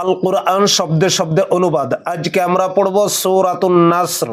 আল কোরআন শব্দে শব্দে অনুবাদ। আজকে আমরা পড়ব সৌরাতুন নাসর।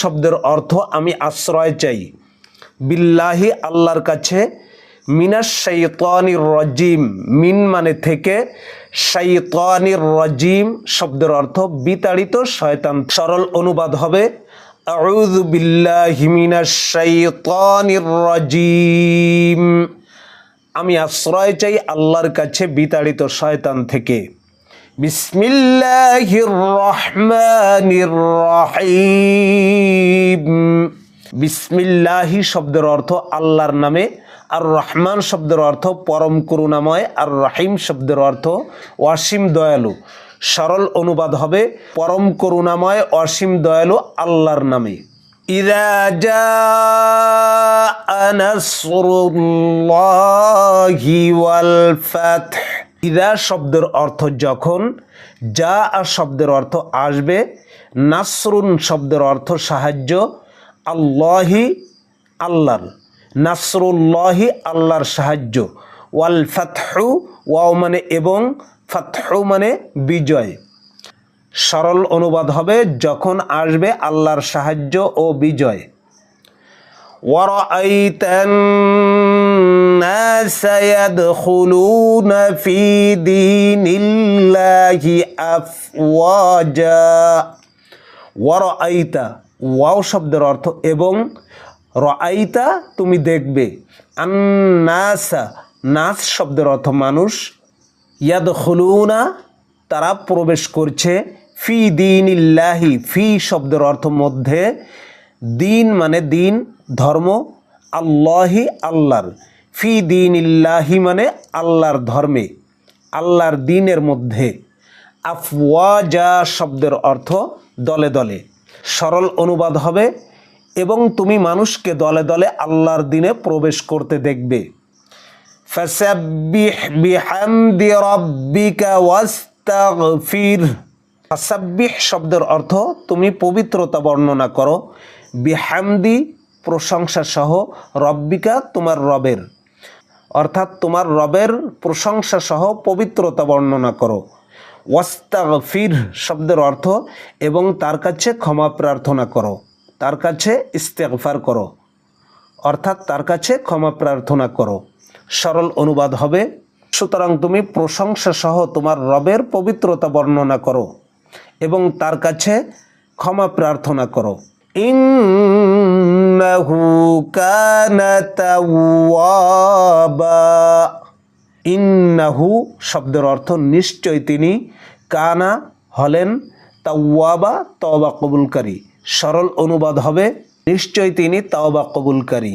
শব্দের অর্থ আমি আশ্রয় চাই। বিল্লাহি আল্লাহর কাছে মিনাস শাইতানির রাজিম। মিন মানে থেকে শাইতানির রাজিম শব্দের অর্থ বিতাড়িত শয়তান। সরল অনুবাদ হবে আউযু বিল্লাহি মিনাশ শাইতানির রাজিম। আমি আশ্রয় চাই আল্লাহর কাছে বিতাড়িত শয়তান থেকে। বিসমিল্লাহির রহমানির রহিম। বিসমিল্লাহি শব্দের অর্থ আল্লাহর নামে, আর রহমান শব্দের অর্থ পরম করুণাময়, আর রহিম শব্দের অর্থ ওয়াসিম দয়ালু। সরল অনুবাদ হবে, পরম করুণাময় অসীম দয়ালু আল্লাহর নামে। ইদা শব্দের অর্থ যখন, যা আর শব্দের অর্থ আসবে, নাসরুন শব্দের অর্থ সাহায্য, আল্লাহি আল্লাহর, নাসরুল্লাহি আল্লাহর সাহায্য। ওয়াল ফাতহু, ওয়াও মানে এবং ফাতহু মানে বিজয় সরল অনুবাদ হবে যখন আসবে আল্লাহর সাহায্য ও বিজয় ورأيت الناس يدخلون في دين الله أفواجا ورأيت ওয়াও শব্দের অর্থ এবং রআইতা তুমি দেখবে আন্নাসা নাস শব্দের অর্থ মানুষ ইয়াদ হলুনা তারা প্রবেশ করছে ফি দিন ইল্লাহি ফি শব্দের অর্থ মধ্যে। দিন মানে দিন, ধর্ম আল্লাহি আল্লাহর। ফি দিন ইল্লাহি মানে আল্লাহর ধর্মে, আল্লাহর দিনের মধ্যে। আফওয়াজা শব্দের অর্থ দলে দলে। সরল অনুবাদ হবে, এবং তুমি মানুষকে দলে দলে আল্লাহর দিনে প্রবেশ করতে দেখবে। ফাসাব্বিহ বিহামদি রাব্বিকা ওয়াস্তাগফির। ফাসাব্বিহ শব্দের অর্থ তুমি পবিত্রতা বর্ণনা করো। বিহামদি প্রশংসা সহ রব্বিকা তোমার রবের। অর্থাৎ তোমার রবের প্রশংসা সহ পবিত্রতা বর্ণনা করো। ওয়াস্তাগফির শব্দের অর্থ এবং তার কাছে ক্ষমা প্রার্থনা করো। তার কাছে ইস্তেগফার করো। অর্থাৎ তার কাছে ক্ষমা প্রার্থনা করো। সরল অনুবাদ হবে। সুতরাং তুমি প্রশংসা সহ তোমার রবের পবিত্রতা বর্ণনা করো এবং তার কাছে ক্ষমা প্রার্থনা করো। ইন্নাহু কানা শব্দের অর্থ নিশ্চয় তিনি কানা হলেন তাওয়াবা, তওবা কবুলকারী। সরল অনুবাদ হবে, নিশ্চয় তিনি তাওবা কবুলকারী।